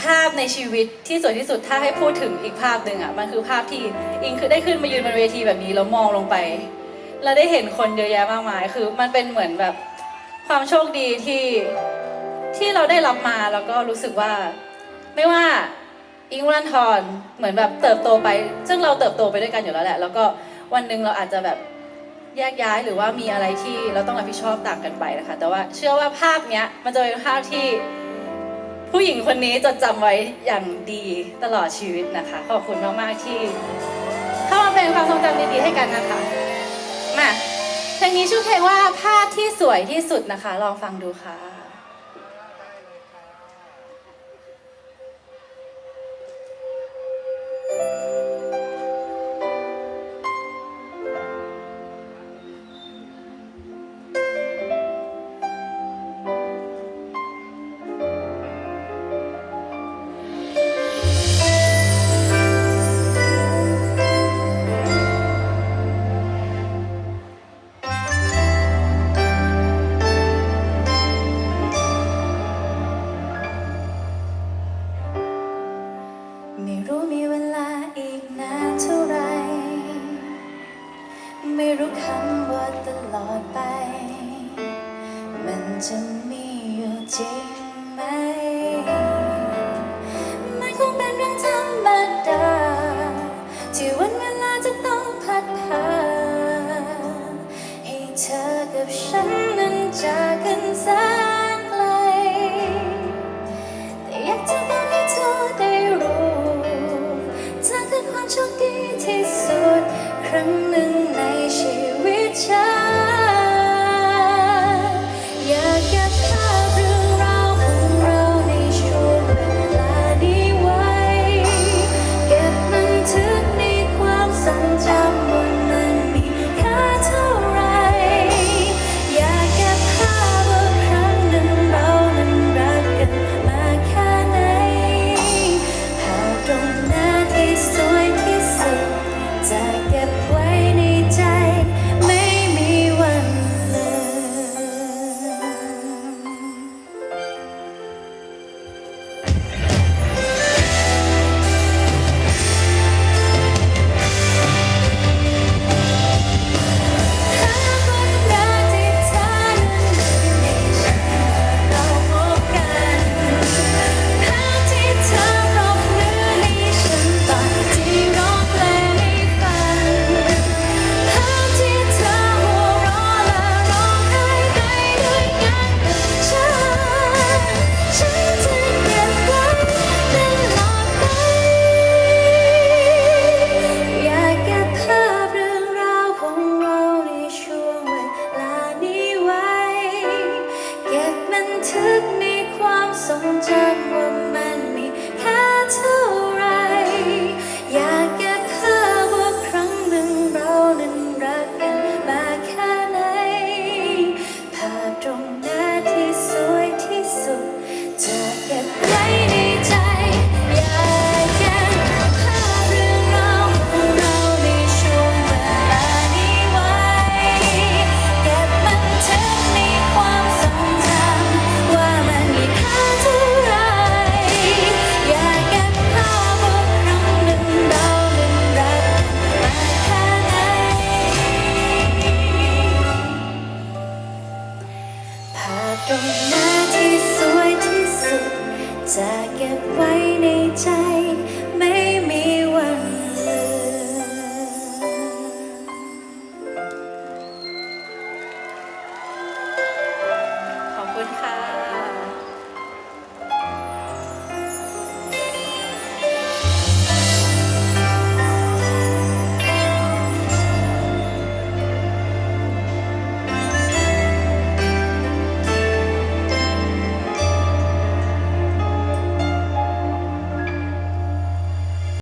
ภาพในชีวิตที่สวยที่สุดถ้าให้พูดถึงอีกภาพหนึ่งอะมันคือภาพที่อิงคือได้ขึ้นมายืนบนเวทีแบบนี้แล้วมองลงไปแล้วได้เห็นคนเยอะแยะมากมาย คือมันเป็นเหมือนแบบความโชคดีที่ที่เราได้รับมาแล้วก็รู้สึกว่า ไม่ว่าอิงวันทรเหมือนแบบเติบโตไป ซึ่งเราเติบโตไปด้วยกันอยู่แล้วแหละ แล้วก็วันหนึ่งเราอาจจะแบบแยกย้ายหรือว่ามีอะไรที่เราต้องรับผิดชอบต่างกันไปนะคะ แต่ว่าเชื่อว่าภาพเนี้ยมันจะเป็นภาพที่ ผู้หญิงคนนี้จดจำไว้อย่างดีตลอดชีวิตนะคะ ขอบคุณมากๆที่ เข้ามาเป็นความทรงจำดีๆให้กันนะคะ มาเพลงนี้ชื่อเพลงว่าภาพที่สวยที่สุดนะคะ ลองฟังดูค่ะ ไม่รู้มีเวลาอีกนานเท่าไร ไม่รู้คำว่าตลอดไป มันจะมีอยู่จริงไหม มันคงเป็นเรื่องธรรมดา ที่วันเวลาจะต้องพัดพาให้เธอกับฉันนั้นจากกันแสนไก ด ตรงหน้าที่สวยที่สุด จะเก็บไว้ในใจ